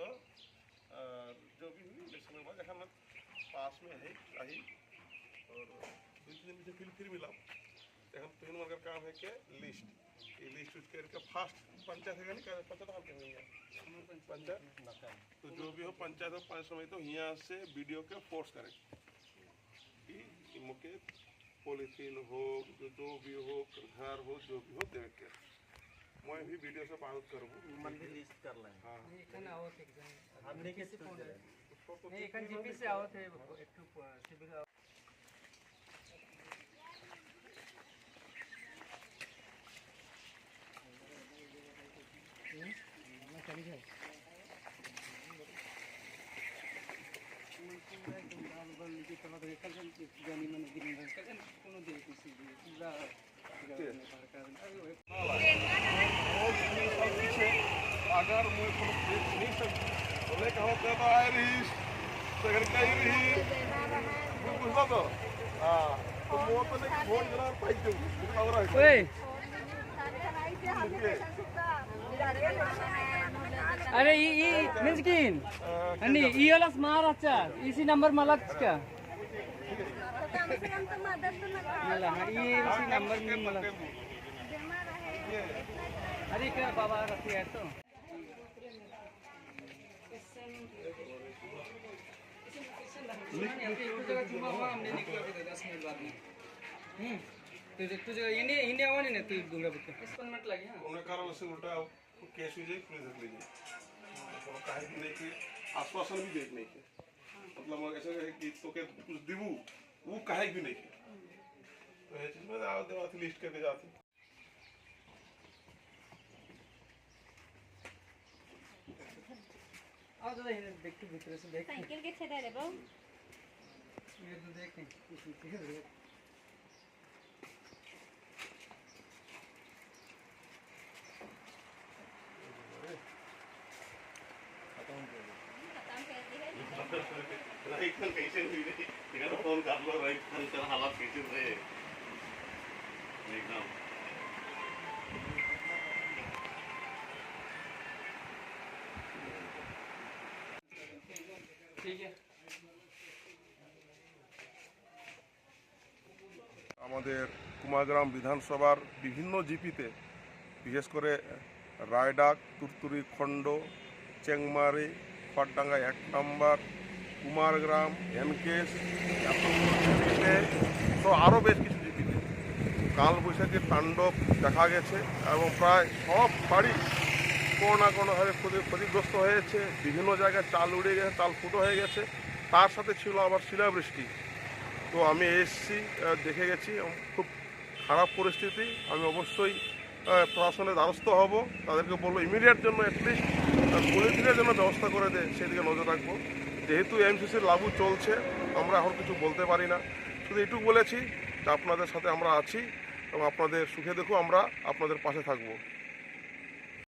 तो जो भी हुई इलेक्शन के बाद हम पास में है आई और दो दिन मुझे फिर फिर मिला हम तीन मगर काम है के लिस्ट ये लिस्ट उठ करके फास्ट पंचायत है नहीं? पंचायत हम कहेंगे पंचायत? तो जो भी हो, पंचायत हो पाँच समय तो यहाँ से वीडियो के फोर्स करें। कि मुके पॉलीथीन हो जो भी हो, घर हो, जो भी हो, देख के। मैं भी वीडियो से बात करूँ मन लिस्ट कर लें हाँ। एकन आवत एग्ज़ाम हमने कैसे फ़ोन है? तो नहीं एकन जीपी से आवत है एक टू सिविल मैं चली जाए मैं तो मैं तो डाल बल जानी मन दिन रेखा जन कोनो देखो सीधी पूरा नहीं सकती बोले कहो तो तो आए रही सगर रही वो पूछना तो हाँ तो वो तो नहीं फ़ोन पाई है। ওই अरे ये ये मिस्किन ई वाला स्मार अच्छा। इसी नंबर मला का मला। हा ये इसी नंबर में मला। अरे क्या बाबा रखी है तो? आश्वासन भी देख नहीं के मतलब ऐसे है कि तो के कुछ दिबू वो काहे भी नहीं के तो ये चीज़ में आओ देवा थी लिस्ट करके जाती आओ इधर देख के भीतर से देख साइकिल के छेदा रे बाबू ये तो देख खत्म कर दी है राइट कैसे हुई रे? फ़ोन कर लो राइट हालात कैसे रहे? আমাদের কুমাগ্রাম বিধানসভার বিভিন্ন জিপিতে, বিশেষ করে রায়ডাক, তুরতুরি খণ্ড, চেংমারি, খড়ডাঙ্গা এক নম্বর, কুমারগ্রাম এতগুলো জিপিতে, তো আরও বেশ কিছু জিপিতে। কালবৈশাখীর তাণ্ডব দেখা গেছে এবং প্রায় সব বাড়ি কোনো না কোনোভাবে ক্ষতি, ক্ষতিগ্রস্ত হয়েছে, বিভিন্ন জায়গায় চাল উড়ে গেছে, চাল ফুটো হয়ে গেছে, তার সাথে ছিল আবার শিলাবৃষ্টি। তো আমি এসছি দেখে গেছি খুব খারাপ পরিস্থিতি। আমি অবশ্যই প্রশাসনের দ্বারস্থ হব, তাদেরকে বলব ইমিডিয়েট জন্য অ্যাটলিস্ট পলিথিনের জন্য ব্যবস্থা করে দেয় সেদিকে নজর রাখব। যেহেতু এমসিসির লাগু চলছে, আমরা এখন কিছু বলতে পারি না। শুধু এটুকু বলেছি যে আপনাদের সাথে আমরা আছি, এবং আপনাদের সুখে দেখো আমরা আপনাদের পাশে থাকব।